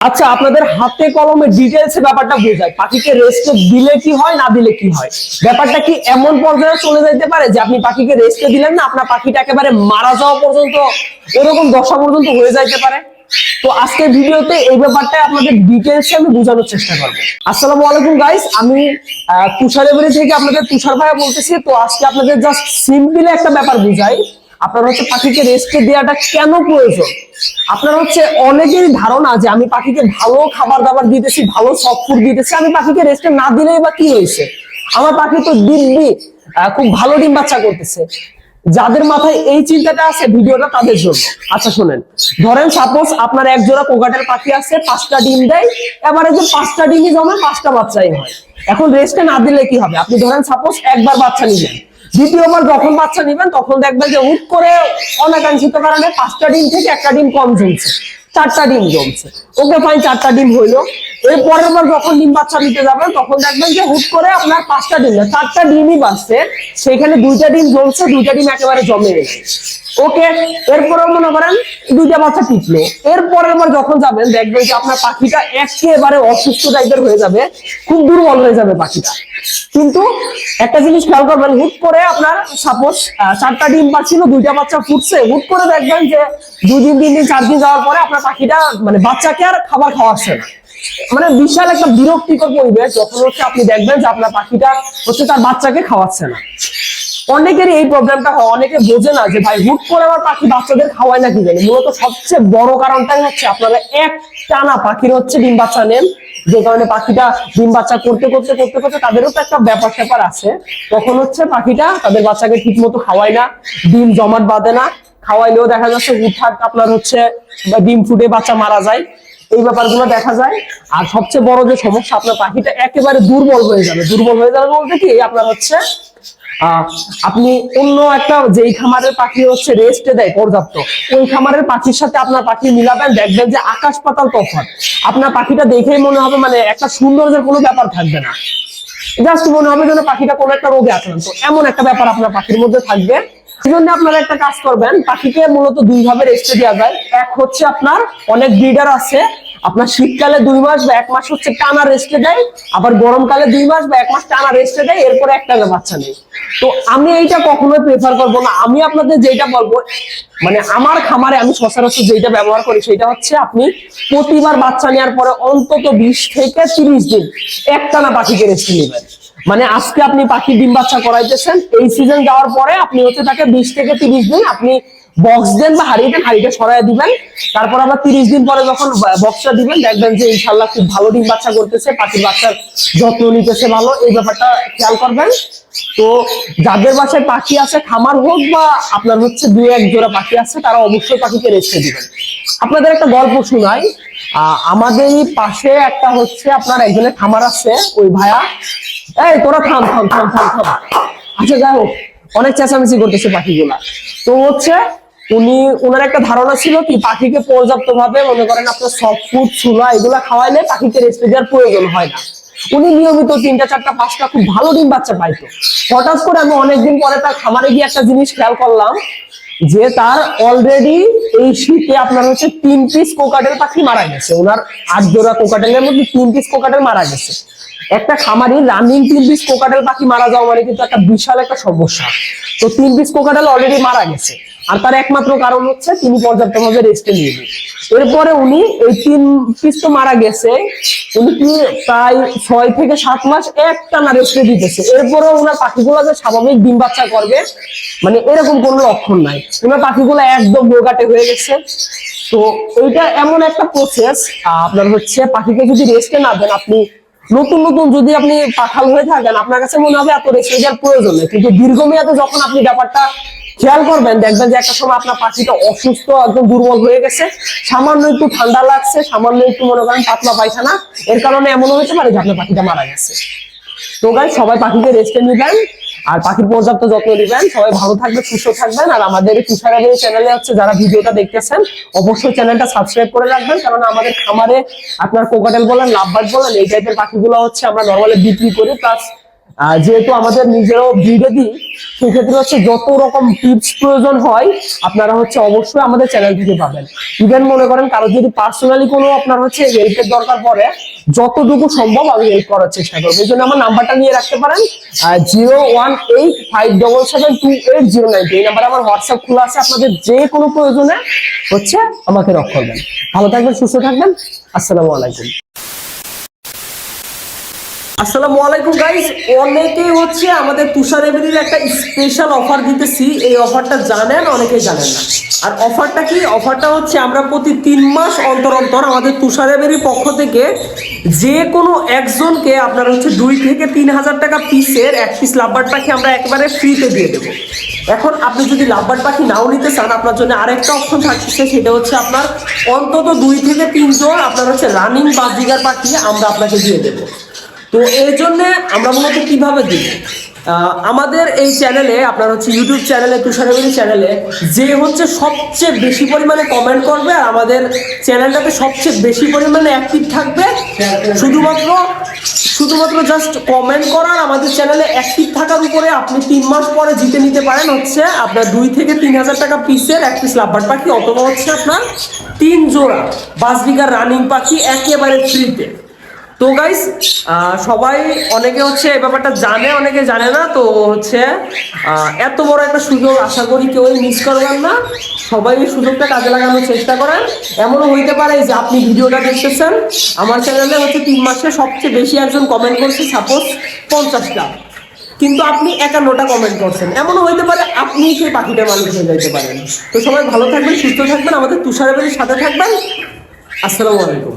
আচ্ছা আপনাদের হাতে কলমে ডিটেলস ব্যাপারটা বোঝায় পাখিকে রেস্টে দিলে কি হয়, না দিলে কি হয়? ব্যাপারটা কি এমন পর্যায়ে চলে যাইতে পারে যে আপনি পাখিকে রেস্টে দিলেন না, আপনার পাখিটা একেবারে মারা যাওয়া পর্যন্ত, এরকম দশা পর্যন্ত হয়ে যাইতে পারে? তো আজকের ভিডিওতে এই ব্যাপারটা আপনাদের ডিটেলসে আমি বোঝানোর চেষ্টা করব। আসসালামু আলাইকুম গাইস আমি তুষারেবাড়ি থেকে আপনাদের তুষার ভাইয়া বলতেছি। তো আজকে আপনাদের জাস্ট সিম্পলি একটা ব্যাপার বুঝাই। আপনার হচ্ছে পাখিকে রেস্টে দেওয়াটা কেন প্রয়োজন? আপনার হচ্ছে অনেকেরই ধারণা যে আমি পাখিকে ভালো খাবার দাবার দিতেছি, ভালো সফট ফুড দিতেছি, আমি পাখিকে রেস্টে না দিলেই বা কি হয়েছে? আমার পাখি তো দিব্যি খুব ভালো ডিম বাচ্চা করতেছে। যাদের মাথায় এই চিন্তাটা আছে, ভিডিওটা তাদের জন্য। আচ্ছা শোনেন। ধরেন সাপোজ আপনার এক জোড়া কোকাটের পাখি আছে, পাঁচটা ডিম দেয়, এবারে যে পাঁচটা ডিমই জমে পাঁচটা বাচ্চাই হয়, এখন রেস্টে না দিলে কি হবে? আপনি ধরেন সাপোজ একবার বাচ্চা নিলেন। দ্বিতীয়বার যখন বাচ্চা নিবেন, তখন দেখবেন যে হুট করে অনাকাঙ্ক্ষিত কারণে পাঁচটা ডিম থেকে একটা ডিম কম জমছে, চারটা ডিম জমছে। ওকে ফাইন চারটা ডিম হইল। এর পরের বার যখন ডিম বাচ্চা নিতে যাবেন তখন দেখবেন যে হুট করে আপনার পাঁচটা ডিম চারটা ডিমই বাঁচছে। সেখানে দুইটা ডিম জমছে দুইটা ডিম একেবারে জমে গেছে। ওকে এরপরে মনে করেন দুইটা বাচ্চা টিপলো এর পরের বার যখন যাবেন, দেখবেন যে আপনার পাখিটা একেবারে অসুস্থ টাইপের হয়ে যাবে, খুব দুর্বল হয়ে যাবে পাখিটা। কিন্তু একটা জিনিস খেয়াল করবেন, হুট করে আপনার সাপোজ চারটা ডিম পাচ্ছিল দুইটা বাচ্চা ফুটছে, হুট করে দেখবেন যে দুই দিন, তিন দিন, চার দিন যাওয়ার পরে আপনার পাখিটা মানে বাচ্চাকে আর খাবার খাওয়াচ্ছে না। মানে বিশাল একটা বিরক্তিকর পরিবেশ, যখন হচ্ছে আপনি দেখবেন যে আপনার পাখিটা হচ্ছে তার বাচ্চাকে খাওয়াচ্ছে না। অনেকেরই এই প্রবলেমটা হয়, অনেকে বোঝে না যে ভাই হুট করে আমার পাখি বাচ্চাদের খাওয়ায় না কি জানি। মূলত সবচেয়ে বড় কারণটাই হচ্ছে আপনারা এক টানা পাখির হচ্ছে ডিম বাচ্চা নেন, যে কারণে পাখিটা ডিম বাচ্চা করতে করতে করতে করতে তাদেরও তো একটা ব্যাপার স্যাপার আছে। তখন হচ্ছে পাখিটা তাদের বাচ্চাকে ঠিক মতো খাওয়ায় না, ডিম জমাট বাঁধে না। খাওয়াইলেও দেখা যাচ্ছে হুটহাট আপনার হচ্ছে ডিম ফুটে বাচ্চা মারা যায়। এই ব্যাপারগুলো দেখা যায়। আর সবচেয়ে বড় যে সমস্যা, আপনার পাখিটা একেবারে দুর্বল হয়ে যাবে। দুর্বল হয়ে যাবে বলতে কি, আপনার হচ্ছে আপনি অন্য একটা যেই খামারের পাখি হচ্ছে রেস্টে দেয় পর্যাপ্ত, ওই খামারের পাখির সাথে আপনার পাখি মিলাবেন, দেখবেন যে আকাশ পাতাল তফাৎ। আপনার পাখিটা দেখেই মনে হবে মানে একটা সৌন্দর্যের কোনো ব্যাপার থাকবে না। জাস্ট মনে হবে যেন পাখিটা কোনো একটা রোগে আক্রান্ত। এমন একটা ব্যাপার আপনার পাখির মধ্যে থাকবে। সেই জন্য আপনারা একটা কাজ করবেন, পাখিকে মূলত দুই ভাবে রেস্টে দেওয়া যায়। এক হচ্ছে আপনার অনেক ব্রিডার আছে আপনার শীতকালে দুই মাস বা এক মাস হচ্ছে টানা রেস্টে দেয়, আবার গরমকালে দুই মাস বা এক মাস টানা রেস্টে দেয়, এরপরে একটা বাচ্চা নেই। তো আমি এইটা কখনোই প্রেফার করব না। আমি আপনাদের যেটা বলব মানে আমার খামারে আমি সচরাচর যেটা ব্যবহার করি, সেটা হচ্ছে আপনি প্রতিবার বাচ্চা নেওয়ার পরে অন্তত বিশ থেকে তিরিশ দিন একটানা পাখিকে রেস্টে নেবেন। মানে আজকে আপনি পাখি ডিম বাচ্চা করাইতেছেন, এই সিজন যাওয়ার পরে আপনি হচ্ছে তাকে বিশ থেকে তিরিশ দিন আপনি বক্স দেন বা হাড়ি দেন হাড়িটা সরাই দিবেন। তারপর আবার তিরিশ দিন পরে যখন বক্সটা দিবেন, দেখবেন যে ইনশাল্লাহ খুব ভালো ডিম বাচ্চা করতেছে, পাখির বাচ্চার যত্ন নিতেছে ভালো, এই ব্যাপারটা খেয়াল করবেন। তো যাদের বাসায় পাখি আছে, খামার হোক বা আপনার হচ্ছে দু এক জোড়া পাখি আছে, তারা অবশ্যই পাখিকে রেখে দিবেন। আপনাদের একটা গল্প শোনাই। আমাদের পাশে একটা হচ্ছে আপনার একজনের খামার আছে, ওই ভাইয়া। এই, তোরা থাম থাম থাম থাম থাম। আচ্ছা যাই হোক, অনেক চেঁচামেচি করতেছে পাখিগুলা। তো হচ্ছে উনি ওনার একটা ধারণা ছিল কি, পাখিকে পর্যাপ্ত ভাবে মনে করেন আপনার সফট ফুড চুলা এগুলা খাওয়াইলে পাখিকে রেস্টে প্রয়োজন হয় না। উনি নিয়মিত তিনটা, চারটা, পাঁচটা খুব ভালো ডিম বাচ্চা পাইতো। হঠাৎ করে আমি অনেকদিন পরে তার খামারে গিয়ে একটা জিনিস খেয়াল করলাম যে তার অলরেডি এই শীতে আপনার হচ্ছে তিন পিস কোকাটেল পাখি মারা গেছে। ওনার আট জোড়া কোকাটেলের মধ্যে তিন পিস কোকাটেল মারা গেছে। একটা খামারি রানিং তিন পিস কোকাটেল পাখি মারা যাওয়া মানে কিন্তু একটা বিশাল একটা সমস্যা। তো তিন পিস কোকাটেল অলরেডি মারা গেছে। আর তার একমাত্র কারণ হচ্ছে তিনি পর্যাপ্তভাবে রেস্টে নিয়েছেন। এরপরে উনি এই তিন পিস তো মারা গেছে, উনি কি প্রায় ছয় থেকে সাত মাস একটানা রেস্টে দিতেছে। এরপরে ওনার পাখিগুলো যে স্বাভাবিক ডিম বাচ্চা করবে মানে এরকম কোনো লক্ষণ নাই। ওনার পাখিগুলো একদম রোগাটে হয়ে গেছে। তো এইটা এমন একটা প্রসেস আপনার হচ্ছে পাখিকে যদি রেস্টে না দেন, আপনি নতুন নতুন যদি আপনি পাখাল হয়ে থাকেন, আপনার কাছে মনে হবে এত রেস্টে প্রয়োজন নেই। কিন্তু দীর্ঘমেয়াদে যখন আপনি ব্যাপারটা খেয়াল করবেন, দেখবেন যে একটা সময় আপনার পাখিটা অসুস্থ, একদম দুর্বল হয়ে গেছে। সামান্য একটু ঠান্ডা লাগছে, সামান্য একটু মনে করেন পাতলা পায়খানা। এর কারণে এমনও হতে পারে যে আপনার পাখিটা মারা গেছে। তো গাই সবাই পাখিকে রেস্টে নিবেন, আর পাখির পর্যাপ্ত যত্ন দিবেন সবাই ভালো থাকবে সুস্থ থাকবেন। আর আমাদের তুষারাবের চ্যানেলে হচ্ছে যারা ভিডিওটা দেখতেছেন, অবশ্যই চ্যানেলটা সাবস্ক্রাইব করে রাখবেন। কারণ আমাদের খামারে আপনার কোকাটেল বলেন লাভবাজ বলেন, এই টাইপের পাখিগুলো হচ্ছে আমরা নর্মালি বিক্রি করি। প্লাস যেহেতু আমাদের নিজেরও দিই সেক্ষেত্রে হচ্ছে যত রকম টিপস প্রয়োজন হয়, আপনারা হচ্ছে অবশ্যই আমাদের চ্যানেল থেকে পাবেন। ইভেন মনে করেন কারও যদি পার্সোনালি কোনো আপনার হচ্ছে হেল্পের দরকার পড়ে, যতটুকু সম্ভব আমি হেল্প করার চেষ্টা করব। এই জন্য আমার নাম্বারটা নিয়ে রাখতে পারেন zero one eight five double seven two eight zero nine এই নাম্বারে আমার হোয়াটসঅ্যাপ খোলা আছে, আপনাদের যে কোনো প্রয়োজনে হচ্ছে আমাকে রক করবেন। ভালো থাকবেন, সুস্থ থাকবেন। আসসালামু আলাইকুম। আসসালামু আলাইকুম গাইস অনেকেই হচ্ছে আমাদের তুষার এভিনির একটা স্পেশাল অফার দিতেছি। এই অফারটা জানেন, অনেকেই জানেন না। আর অফারটা কি? অফারটা হচ্ছে আমরা প্রতি তিন মাস অন্তর অন্তর আমাদের তুষার এভিনির পক্ষ থেকে যে কোনো একজনকে আপনার হচ্ছে দুই থেকে তিন হাজার টাকা পিসের এক পিস লাভবার পাখি আমরা একবারে ফ্রিতে দিয়ে দেবো। এখন আপনি যদি লাভবার পাখি নাও নিতে চান, আপনার জন্য আরেকটা অপশন থাকছে, সেটা হচ্ছে আপনার অন্তত দুই থেকে তিনজন আপনার হচ্ছে রানিং বাজিগার পাখি আমরা আপনাকে দিয়ে দেবো। তো এই জন্যে আমরা মূলত কীভাবে দিই? আমাদের এই চ্যানেলে আপনার হচ্ছে ইউটিউব চ্যানেলে তুষারবেলি চ্যানেলে যে হচ্ছে সবচেয়ে বেশি পরিমাণে কমেন্ট করবে আর আমাদের চ্যানেলটাতে সবচেয়ে বেশি পরিমাণে অ্যাক্টিভ থাকবে, শুধুমাত্র শুধুমাত্র জাস্ট কমেন্ট করার আমাদের চ্যানেলে অ্যাক্টিভ থাকার উপরে আপনি তিন মাস পরে জিতে নিতে পারেন হচ্ছে আপনার দুই থেকে তিন হাজার টাকা পিসের এক পিস লাভবার পাখি অথবা হচ্ছে আপনার তিন জোড়া বিঘার রানিং পাখি একেবারে ফ্রিতে তো গাইস সবাই অনেকে হচ্ছে এই ব্যাপারটা জানে, অনেকে জানে না, তো হচ্ছে এত বড় একটা সুযোগ আশা করি কেউই মিস করবেন না। সবাই এই সুযোগটা কাজে লাগানোর চেষ্টা করেন। এমনও হইতে পারে যে আপনি ভিডিওটা দেখতেছেন। আমার চ্যানেলে হচ্ছে তিন মাসে সবচেয়ে বেশি একজন কমেন্ট করছে সাপোজ পঞ্চাশটা। কিন্তু আপনি একান্নটা কমেন্ট করছেন। এমনও হইতে পারে আপনি সেই পাখিটার মানুষ হয়ে যাইতে পারেন। তো সবাই ভালো থাকবেন, সুস্থ থাকবেন, আমাদের তুষারের সাথে থাকবেন। আসসালামু আলাইকুম।